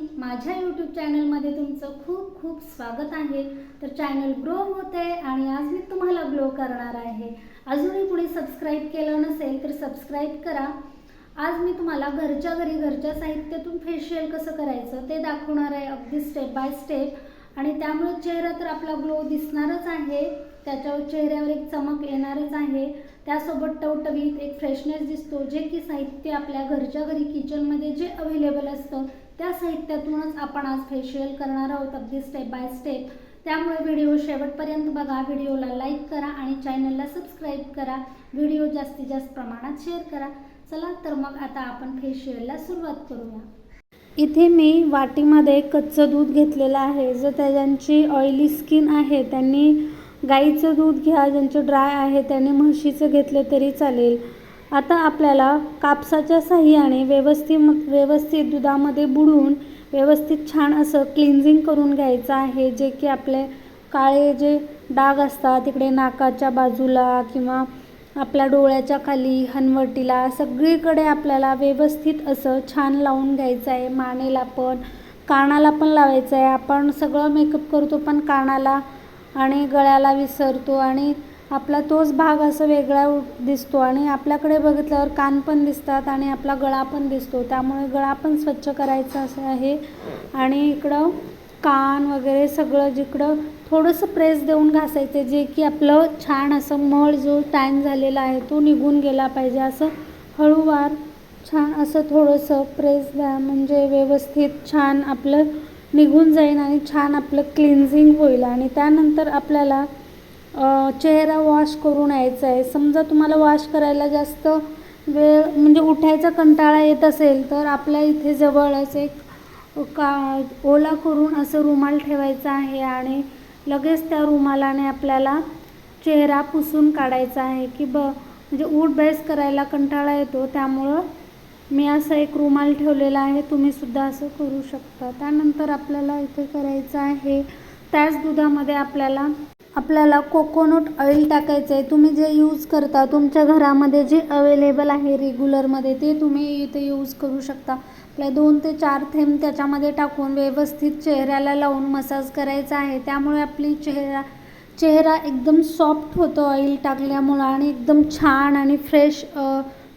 माझ्या यूट्यूब चॅनलमध्ये तुमचं खूप खूप स्वागत आहे. तर चॅनल ग्रो होत आहे आणि आज मी तुम्हाला ग्लो करणार आहे. अजूनही कुणी सबस्क्राईब केलं नसेल तर सबस्क्राईब करा. आज मी तुम्हाला घरच्या घरी घरच्या साहित्यातून फेशियल कसं करायचं ते दाखवणार आहे अगदी स्टेप बाय स्टेप आणि त्यामुळे चेहरा तर आपला ग्लो दिसणारच आहे. त्याच्यावर चेहऱ्यावर एक चमक येणारच आहे. त्यासोबत टवटवीत एक फ्रेशनेस दिसतो जे की साहित्य आपल्या घरच्या घरी किचनमध्ये जे अवेलेबल असतं त्या साहित्यातूनच आपण आज फेशियल करणार आहोत अगदी स्टेप बाय स्टेप त्यामुळे व्हिडिओ शेवटपर्यंत बघा. व्हिडिओला लाईक करा आणि चॅनलला सबस्क्राईब करा. व्हिडिओ जास्तीत जास्त प्रमाणात शेअर करा. चला तर मग आता आपण फेशियलला सुरुवात करूया. इथे मी वाटीमध्ये कच्चं दूध घेतलेलं आहे. जर त्या ज्यांची ऑइली स्किन आहे त्यांनी गाईचं दूध घ्या. ज्यांचं ड्राय आहे त्यांनी म्हशीचं घेतलं तरी चालेल. आता आपल्याला कापसाच्या साह्याने व्यवस्थित व्यवस्थित दुधामध्ये बुडवून व्यवस्थित छान असं क्लिन्झिंग करून घ्यायचं आहे जे की आपले काळे जे डाग असतात तिकडे नाकाच्या बाजूला किंवा आपल्या डोळ्याच्या खाली हनवटीला सगळीकडे आपल्याला व्यवस्थित असं छान लावून घ्यायचं आहे. मानेला पण कानाला पण लावायचं आहे. आपण सगळं मेकअप करतो पण कानाला आणि गळ्याला विसरतो आणि आपला तोच भाग असं वेगळा दिसतो आणि आपल्याकडे बघितल्यावर कान पण दिसतात आणि आपला गळा पण दिसतो. त्यामुळे गळा पण स्वच्छ करायचा असं आहे. आणि इकडं कान वगैरे सगळं जिकडं थोडंसं प्रेस देऊन घासायचं जे की आपलं छान असं मळ जो टाईम झालेला आहे तो निघून गेला पाहिजे. असं हळूवार छान असं थोडंसं प्रेस द्या म्हणजे व्यवस्थित छान आपलं निघून जाईल आणि छान आपलं क्लिन्झिंग होईल. आणि त्यानंतर आपल्याला चेहरा वॉश करून यायचा आहे. समजा तुम्हाला वॉश करायला जास्त वेळ म्हणजे उठायचा कंटाळा येत असेल तर आपल्या इथे जवळच एक का ओला करून असं रुमाल ठेवायचा आहे आणि लगेच त्या रुमालाने आपल्याला चेहरा पुसून काढायचा आहे की ब म्हणजे ऊट बेस करायला कंटाळा येतो. त्यामुळं मी असं एक रुमाल ठेवलेला आहे. तुम्हीसुद्धा असं करू शकता. त्यानंतर आपल्याला इथे करायचं आहे. त्याच दुधामध्ये आपल्याला आपल्याला कोकोनट ऑइल टाकायचं आहे तुम्ही जे यूज करता तुमच्या घरामध्ये जे अवेलेबल आहे रेग्युलरमध्ये ते तुम्ही इथे यूज करू शकता. आपल्या दोन ते चार थेंब त्याच्यामध्ये टाकून व्यवस्थित चेहऱ्याला लावून मसाज करायचा आहे. त्यामुळे आपली चेहरा चेहरा एकदम सॉफ्ट होतो ऑइल टाकल्यामुळं आणि एकदम छान आणि फ्रेश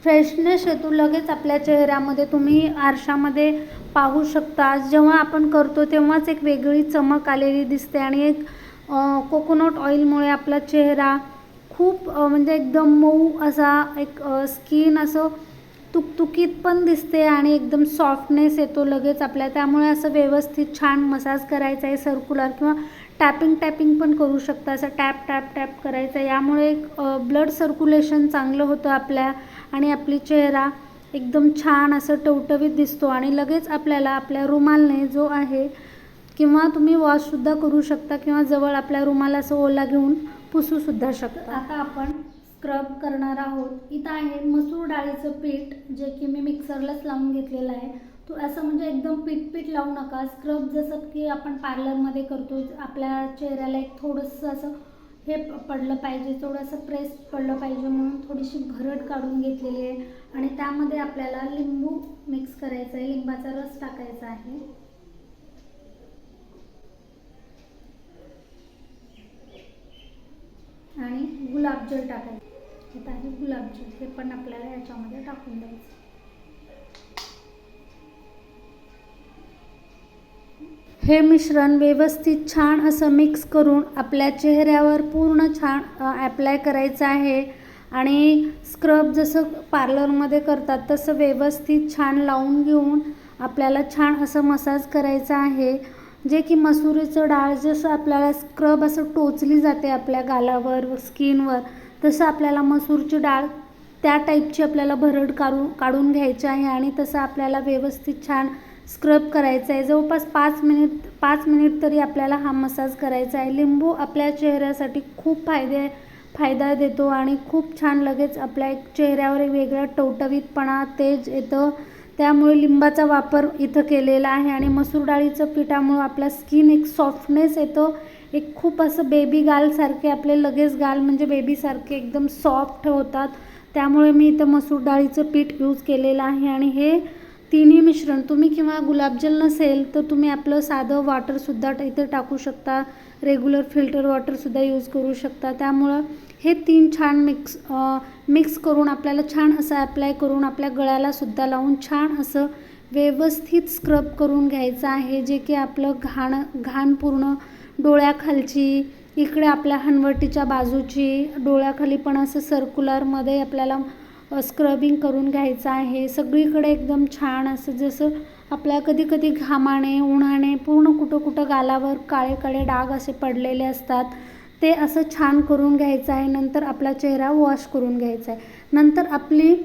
फ्रेशनेस येतो. लगेच आपल्या चेहऱ्यामध्ये तुम्ही आरशामध्ये पाहू शकता. जेव्हा आपण करतो तेव्हाच एक वेगळी चमक आलेली दिसते आणि एक कोकोनट ऑइलमुळे आपला चेहरा खूप म्हणजे एकदम मऊ असा एक स्किन असं तुकतुकीत पण दिसते आणि एकदम सॉफ्टनेस येतो लगेच आपल्या. त्यामुळे असं व्यवस्थित छान मसाज करायचा आहे सर्क्युलर किंवा टॅपिंग टॅपिंग पण करू शकता. असं टॅप टॅप टॅप करायचं यामुळे एक ब्लड सर्क्युलेशन चांगलं होतं आपल्या आणि आपली चेहरा एकदम छान असं टवटवीत दिसतो आणि लगेच आपल्याला आपल्या रुमालने जो आहे किंवा तुम्ही वॉशसुद्धा करू शकता किंवा जवळ आपल्या रुमाला असं ओला घेऊन पुसूसुद्धा शकता. आता आपण स्क्रब करणार आहोत. इथं आहे मसूर डाळीचं पीठ जे की मी मिक्सरलाच लावून घेतलेलं आहे. तो असं म्हणजे एकदम पीठ पीठ लावू नका. स्क्रब जसं की आपण पार्लरमध्ये करतो आपल्या चेहऱ्याला एक थोडंसं असं हे पडलं पाहिजे थोडंसं प्रेस पडलं पाहिजे म्हणून थोडीशी भरड काढून घेतलेली आहे. आणि त्यामध्ये आपल्याला लिंबू मिक्स करायचा आहे. लिंबाचा रस टाकायचा आहे. आणि गुलाबजल टाकायचं. हे आहे गुलाबजल हे पण आपल्याला याच्यामध्ये टाकून द्यायचं. हे मिश्रण व्यवस्थित छान असं मिक्स करून आपल्या चेहऱ्यावर पूर्ण छान ॲप्लाय करायचं आहे. आणि स्क्रब जसं पार्लरमध्ये करतात तसं व्यवस्थित छान लावून घेऊन आपल्याला छान असं मसाज करायचा आहे. जे की मसुरीचं डाळ जसं आपल्याला स्क्रब असं टोचली जाते आपल्या गालावर स्किनवर तसं आपल्याला मसूरची डाळ त्या टाईपची आपल्याला भरड काढून काढून घ्यायची आहे आणि तसं आपल्याला व्यवस्थित छान स्क्रब करायचं आहे. जवळपास पाच मिनिट पाच मिनिट तरी आपल्याला हा मसाज करायचा आहे. लिंबू आपल्या चेहऱ्यासाठी खूप फायदे फायदा देतो आणि खूप छान लगेच आपल्या एक चेहऱ्यावर एक वेगळा टवटवीतपणा तेज येतं. त्यामुळे लिंबाचा वापर इथं केलेला आहे आणि मसूर डाळीचं पिठामुळं आपला स्किन एक सॉफ्टनेस येतो. एक खूप असं बेबी गालसारखे आपले लगेच गाल म्हणजे बेबीसारखे एकदम सॉफ्ट होतात. त्यामुळे मी इथं मसूर डाळीचं पीठ यूज केलेलं आहे आणि हे तिन्ही मिश्रण तुम्ही किंवा गुलाबजल नसेल तर तुम्ही आपलं साधं वॉटरसुद्धा इथं टाकू शकता. रेग्युलर फिल्टर वॉटरसुद्धा यूज करू शकता. त्यामुळं हे तीन छान मिक्स मिक्स करून आपल्याला छान असं अप्लाय करून आपल्या गळ्यालासुद्धा लावून छान असं व्यवस्थित स्क्रब करून घ्यायचं आहे जे की आपलं घाण घाण पूर्ण डोळ्याखालची इकडे आपल्या हनवटीच्या बाजूची डोळ्याखाली पण असं सर्क्युलरमध्ये आपल्याला स्क्रबिंग करून घ्यायचं आहे. सगळीकडे एकदम छान असं जसं आपल्या कधी कधी घामाने उन्हाने पूर्ण कुठं कुठं गालावर काळे काळे डाग असे पडलेले असतात. ते असं छान करून घ्यायचं आहे नंतर आपला चेहरा वॉश करून घ्यायचा आहे. नंतर आपली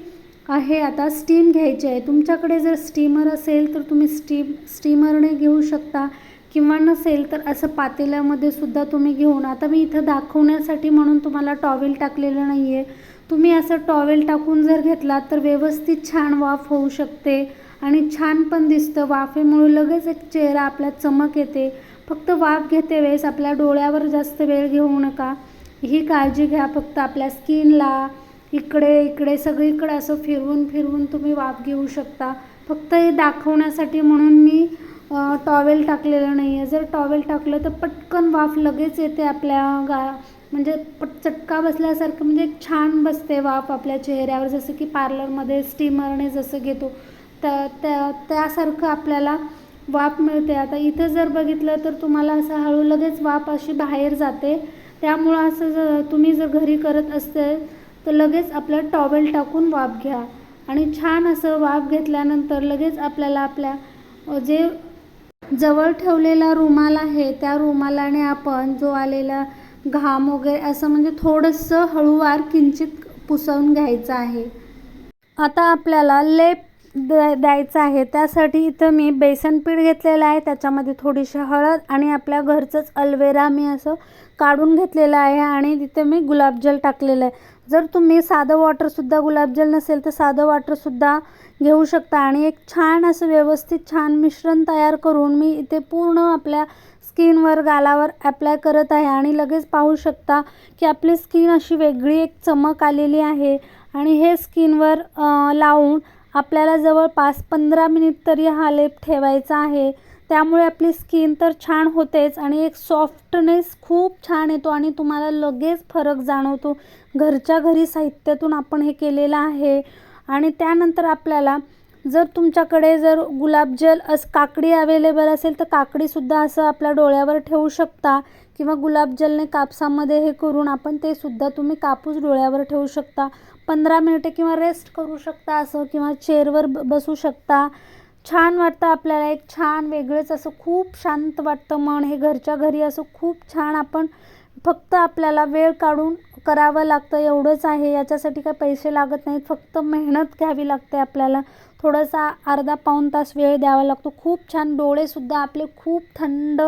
आहे आता स्टीम घ्यायची आहे. तुमच्याकडे जर स्टीमर असेल तर तुम्ही स्टीम स्टीमरने घेऊ शकता किंवा नसेल तर असं पातेल्यामध्ये सुद्धा तुम्ही घेऊन आता मी इथं दाखवण्यासाठी म्हणून तुम्हाला टॉवेल टाकलेलं नाही आहे तुम्ही असं टॉवेल टाकून जर घेतलात तर व्यवस्थित छान वाफ होऊ शकते आणि छान पण दिसतं. वाफेमुळे लगेच एक चेहरा आपला चमक येते. फक्त वाफ घेते वेळेस आपल्या डोळ्यावर जास्त वेळ घेऊ नका. ही काळजी घ्या फक्त आपल्या स्किनला. इकडे इकडे सगळीकडे असं फिरवून फिरवून तुम्ही वाफ घेऊ शकता. फक्त हे दाखवण्यासाठी म्हणून मी टॉवेल टाकलेलं नाही आहे जर टॉवेल टाकलं तर पटकन वाफ लगेच येते आपल्या गा म्हणजे पट चटका बसल्यासारखं म्हणजे एक छान बसते वाफ आपल्या चेहऱ्यावर. जसं की पार्लरमध्ये स्टीमरने जसं घेतो तर त्या त्यासारखं आपल्याला वाफ मिळते. आता इथं जर बघितलं तर तुम्हाला असं हळू लगेच वाफ अशी बाहेर जाते. त्यामुळं असं जर तुम्ही जर घरी करत असेल तर लगेच आपलं टॉवेल टाकून वाफ घ्या. आणि छान असं वाफ घेतल्यानंतर लगेच आपल्याला आपल्या जे जवळ ठेवलेला रुमाल आहे त्या रुमालाने आपण जो आलेला घाम वगैरे असं म्हणजे थोडंसं हळूवार किंचित पुसवून घ्यायचं आहे. आता आपल्याला लेप द्या द्यायचं आहे. त्यासाठी इथं मी बेसन पीठ घेतलेलं आहे. त्याच्यामध्ये थोडीशी हळद आणि आपल्या घरचंच अल्वेरा मी असं काढून घेतलेलं आहे आणि तिथे मी गुलाबजल टाकलेलं आहे. जर तुम्ही साधं वॉटरसुद्धा गुलाबजल नसेल तर साधं वॉटरसुद्धा घेऊ शकता आणि एक छान असं व्यवस्थित छान मिश्रण तयार करून मी इथे पूर्ण आपल्या स्किनवर गालावर ॲप्लाय करत आहे आणि लगेच पाहू शकता की आपली स्किन अशी वेगळी एक चमक आलेली आहे. आणि हे स्किनवर लावून आपल्याला जवळपास पंधरा मिनिट तरी हा लेप ठेवायचा आहे. त्यामुळे आपली स्किन तर छान होतेच आणि एक सॉफ्टनेस खूप छान येतो आणि तुम्हाला लगेच फरक जाणवतो. घरच्या घरी साहित्यातून आपण हे केलेलं आहे आणि त्यानंतर आपल्याला जर तुमच्याकडे जर गुलाबजल अस काकडी अवेलेबल असेल तर काकडीसुद्धा असं आपल्या डोळ्यावर ठेवू शकता. किंवा गुलाबजलने कापसामध्ये हे करून आपण ते सुद्धा तुम्ही कापूस डोळ्यावर ठेवू शकता. पंधरा मिनिटे किंवा रेस्ट करू शकता असं किंवा चेअरवर ब बसू शकता. छान वाटतं आपल्याला. एक छान वेगळंच असं खूप शांत वाटतं मन. हे घरच्या घरी असं खूप छान आपण फक्त आपल्याला वेळ काढून करावं लागतं. एवढंच आहे. याच्यासाठी काही पैसे लागत नाहीत. फक्त मेहनत घ्यावी लागते आपल्याला. थोडासा अर्धा पाऊण तास वेळ द्यावा लागतो. खूप छान डोळेसुद्धा आपले खूप थंड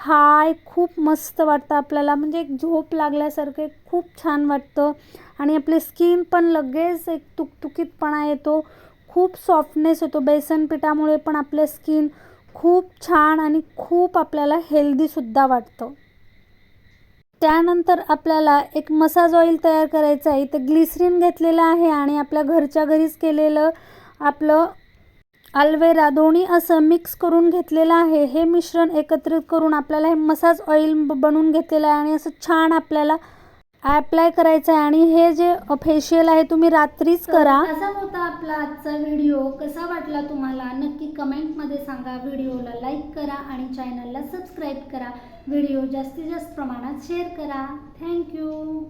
हाय खूप मस्त वाटतं आपल्याला. म्हणजे एक झोप लागल्यासारखं खूप छान वाटतं. आणि आपली स्किन पण लगेच एक तुकतुकीतपणा येतो. खूप सॉफ्टनेस होतो. बेसन पिठामुळे पण आपलं स्किन खूप छान आणि खूप आपल्याला हेल्दीसुद्धा वाटतं. त्यानंतर आपल्याला एक मसाज ऑइल तयार करायचं आहे. तर ग्लिसरीन घेतलेलं आहे आणि आपल्या घरच्या घरीच केलेलं आपलं अल्वेरा दोन्ही असं मिक्स करून घेतलेलं आहे. हे मिश्रण एकत्रित करून आपल्याला हे मसाज ऑइल बनवून घेतलेलं आहे आणि असं छान आपल्याला ॲप्लाय करायचं आहे आणि हे जे फेशियल आहे तुम्ही रात्रीच करा. असा होता आपला आजचा व्हिडिओ कसा वाटला तुम्हाला? नक्की कमेंटमध्ये सांगा. व्हिडिओला लाईक करा आणि चॅनलला सबस्क्राईब करा. व्हिडिओ जास्तीत जास्त प्रमाणात शेअर करा. थँक्यू